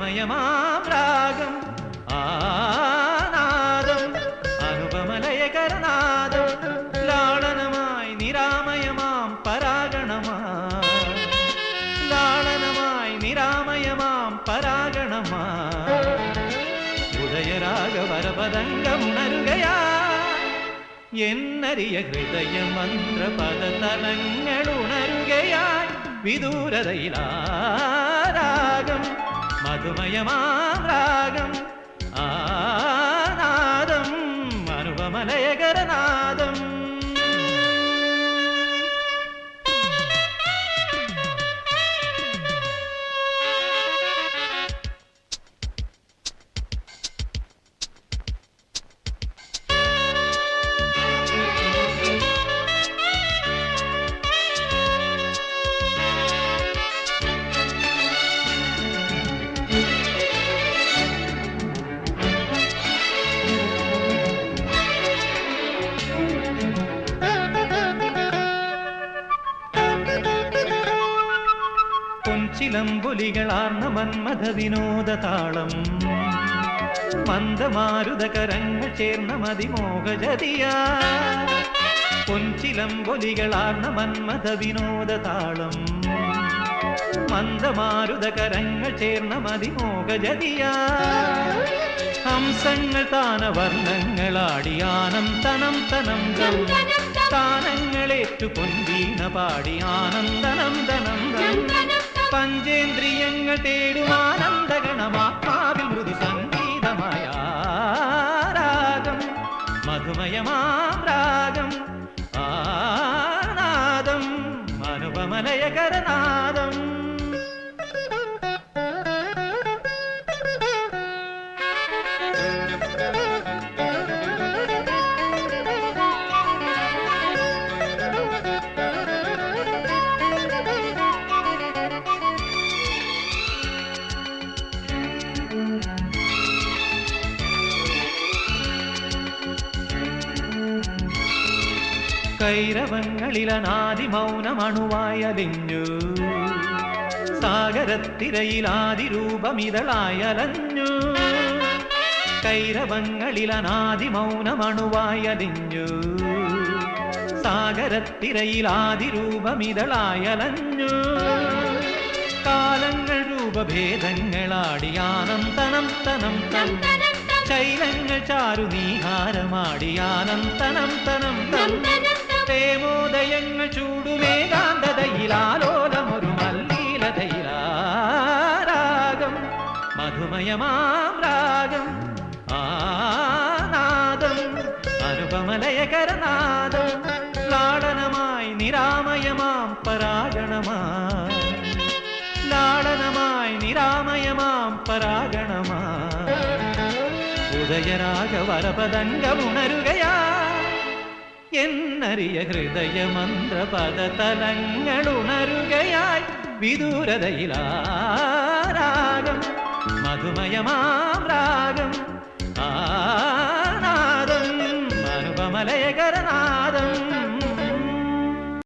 மயமாம் ராகம். ஆநாதம் அனுபமலயகரநாதம் லாளனமாய் நிராமயமாம் பராகணமாய் லாளனமாய் நிராமயமாம் பராகணமாய் உதயராக வரபதங்க உணருகையா എന്നറിയ ഹൃദയ മന്ത്രപദ തലങ്ങൾ ഉണരുകയായി വിദൂരതയിലാരാഗം മധുമയമാരാഗം ആനാദം അനുപമലയകരനാദം. പൊൻചിലമ്പുലികളാർന്ന മന്മഥ വിനോദ താളം മന്ദമാരുതകരങ്ങൾ ചേർന്ന മതിമോഹജതിയ. പൊൻചിലമ്പൊലികളാർന്ന മന്മഥ വിനോദ താളം മന്ദമാരുതകരങ്ങൾ ചേർന്ന മതിമോഹജതിയ. ഹംസങ്ങൾ താനവർണങ്ങളാടിയാനം തനം തനം താനങ്ങളേറ്റു പൊൻവീണ പാടി ആനന്ദനം തനം ദം പഞ്ചേന്ദ്രിയങ്ങൾ തേടും ആനന്ദഗണമാത്മാവിൽ മൃദു സംഗീതമായ രാഗം മധുമയമാം രാഗം ആനാദം അനുപമലയകരനാദം കൈരവങ്ങളിലനാദി മൗനമണുവായലിഞ്ഞു ആദിരൂപമിതളായലഞ്ഞു കൈരവങ്ങളിൽ അനാദി മൗനമണുവായലിഞ്ഞു സാഗരത്തിരയിൽ ആദിരൂപമിതളായലഞ്ഞു കാലങ്ങൾ രൂപഭേദങ്ങളാടിയാനം തനം തനം. ശൈലങ്ങൾ ചാരു തനം തനം തം പ്രേമോദയങ്ങൾ ചൂടുമേകാന്തതയിലാലോലമൊരു മല്ലീലതയിലാരാഗം മധുമയമാം രാഗം ആനാദം അനുപമലയകരനാദം ലാടനമായി നിരാമയമാം പരാഗണമായി ലാടനമായി നിരാമയമാം പരാഗണമായി ഉദയരാഗവരപദംഗമുണരുകയാ എന്നറിയ ഹൃദയമന്ത്രപദതലങ്ങളുണരുകയായി വിദൂരതയിലാരാഗം മധുമയമാം രാഗം ആനാദം അനുപമലയകരനാദം